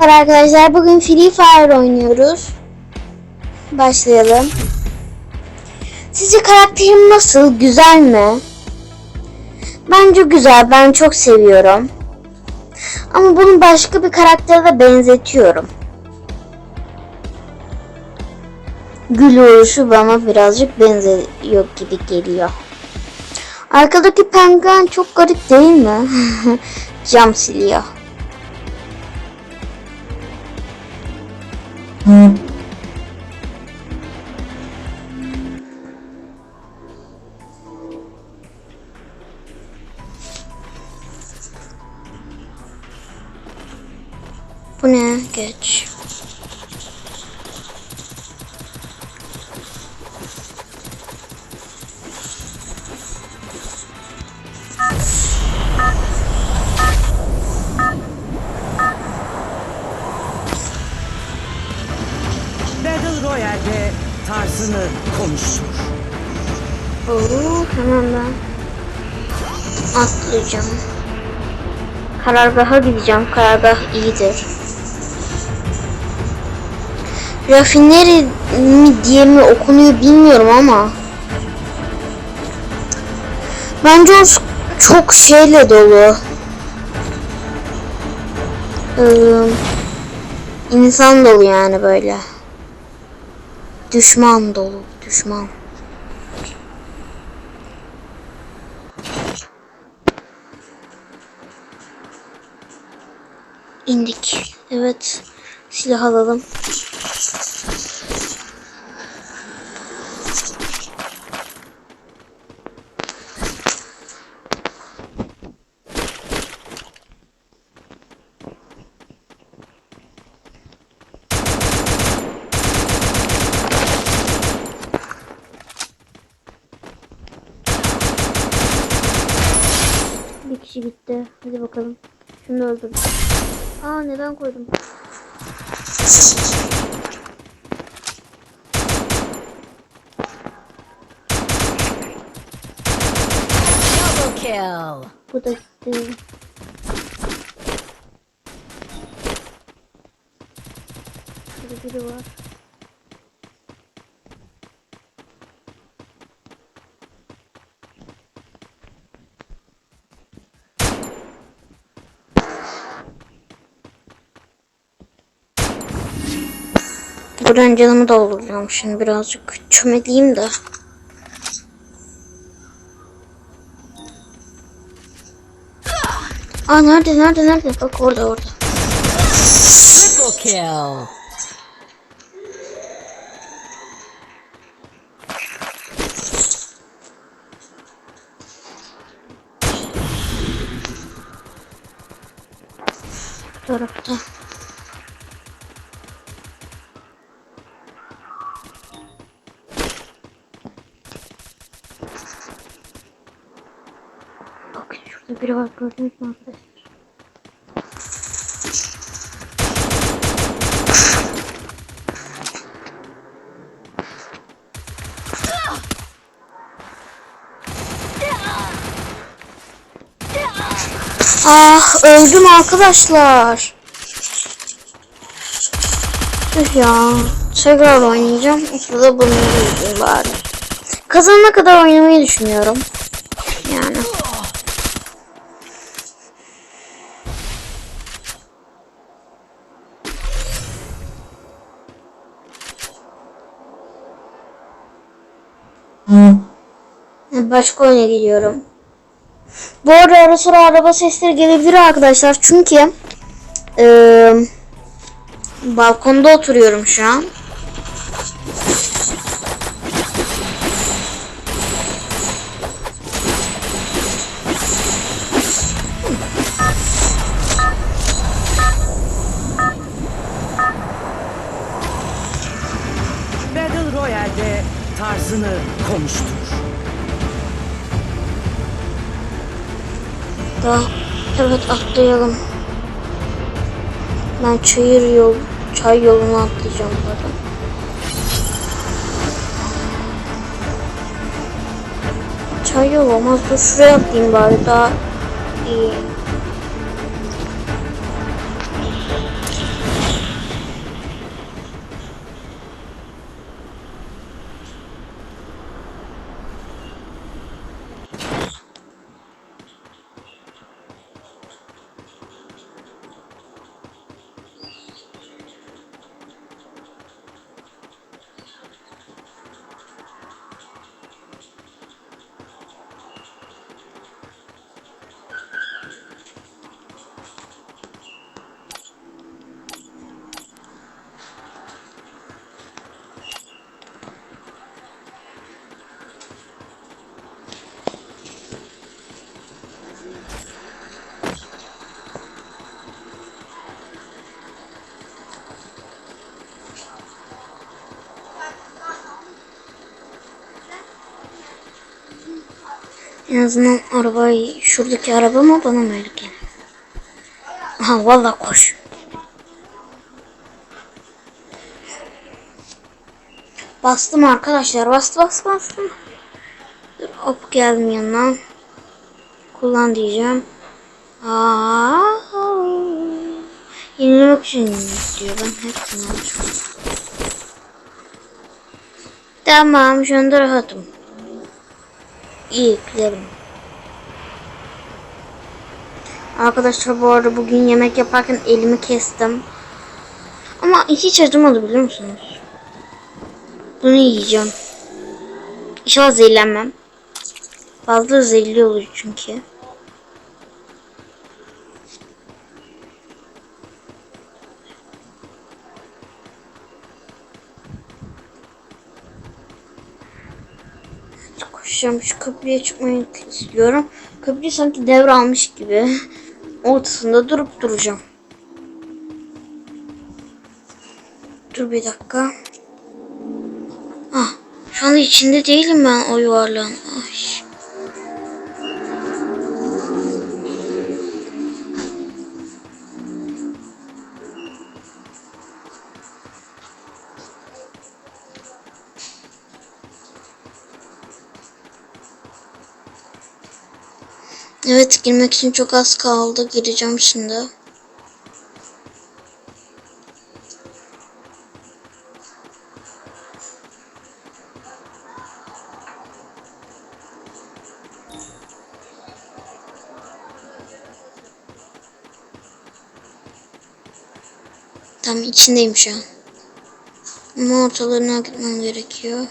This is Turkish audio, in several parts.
Merhaba arkadaşlar. Bugün Free Fire oynuyoruz. Başlayalım. Sizce karakterim nasıl? Güzel mi? Bence güzel. Ben çok seviyorum. Ama bunu başka bir karaktere de benzetiyorum. Gül oluşu bana birazcık benziyor gibi geliyor. Arkadaki penguen çok garip değil mi? Cam siliyor. Bu ne? Geç. Oo, hemen ben atlayacağım. Karargaha gideceğim. Karargah iyidir. Rafineri mi diye mi okunuyor bilmiyorum ama bence o çok şeyle dolu. Ee, insan dolu yani böyle. Düşman dolu, düşman. İndik. Evet. Silah alalım. Hadi bakalım. Şunu öldür. Aa neden koydum? Double kill. Bu da gitti. Burada biri var. Buradan canımı dolduracağım şimdi birazcık çömeleyim de. Aa nerede nerede nerede? Bak orada orada. Triple kill. Biri var gördünüz mü arkadaşlar? Ah öldüm arkadaşlar. Tüh ya. Tekrar oynayacağım. O sırada bunu bari. Kazanana kadar oynamayı düşünüyorum. Yani. Başka oyuna gidiyorum. Bu arada ara sıra araba sesleri gelebilir arkadaşlar. Çünkü eee, balkonda oturuyorum şu an. Atlayalım. Ben çayır yol, çay yolunu atlayacağım buradan. Çay yolu olmaz. Dur şuraya atlayayım bari daha iyi. En azından arabayı şuradaki araba mı bana mı öyle geliyor? Aha valla koş. Bastım arkadaşlar. Bastı bastı bastım. Dur, hop geldim yanına. Kullan diyeceğim. Aa, yenilemek için diyor. Ben hepsini alacağım. Tamam şu anda rahatım. İyi. Arkadaşlar bu arada bugün yemek yaparken elimi kestim. Ama hiç acımadı biliyor musunuz? Bunu yiyeceğim. İnşallah zehirlenmem. Fazla zehirli olur çünkü. Koşacağım şu köprüye çıkmayı istiyorum. Köprü sanki devralmış gibi. Ortasında durup duracağım. Dur bir dakika. Ah, şu anda içinde değilim ben o yuvarlağın. Ay. Evet girmek için çok az kaldı. Gireceğim şimdi. Tam içindeyim şu an. Ama ortalarına gitmem gerekiyor.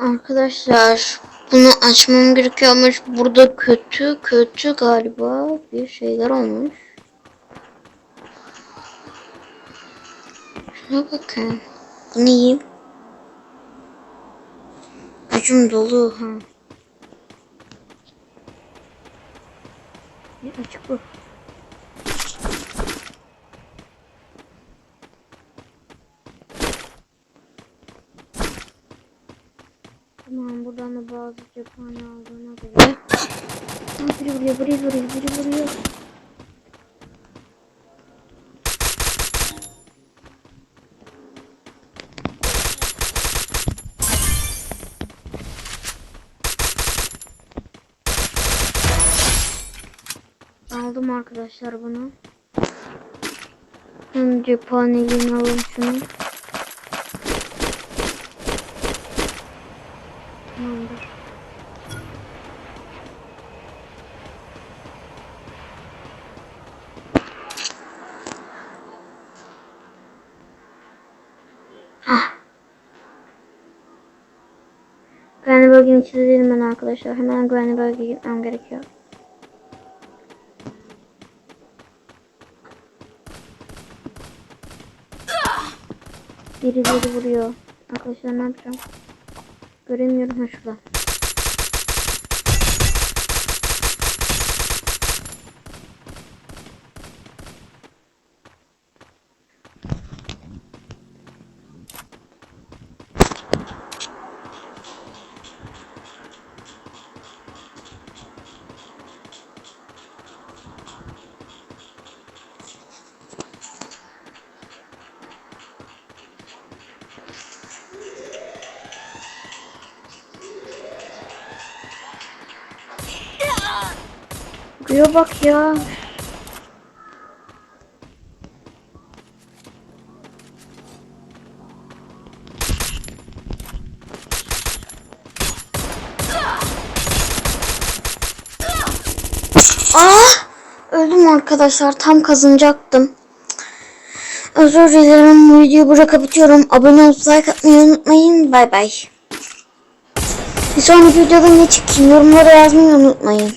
Arkadaşlar bunu açmam gerekiyor ama burada kötü kötü galiba bir şeyler olmuş. Şuna bakın. Bunu yiyeyim. Acım dolu ha. Ne açık bu? Tamam buradan da bazı cephane aldığına göre. Aa, biri vuruyor, biri vuruyor, biri vuruyor. Aldım arkadaşlar bunu. Hem cephaneliğini alalım şunu. Ah. Güvenli bölgenin içinde değilim ben arkadaşlar. Hemen güvenli bölgeye gitmem gerekiyor. Biri biri vuruyor. Arkadaşlar ne yapacağım? Göremiyorum ha şurada. Buraya bak ya. Ah! Öldüm arkadaşlar. Tam kazanacaktım. Özür dilerim. Bu videoyu burada kapatıyorum. Abone olup like atmayı unutmayın. Bay bay. Bir sonraki videoda ne çekeyim yorumlara yazmayı unutmayın.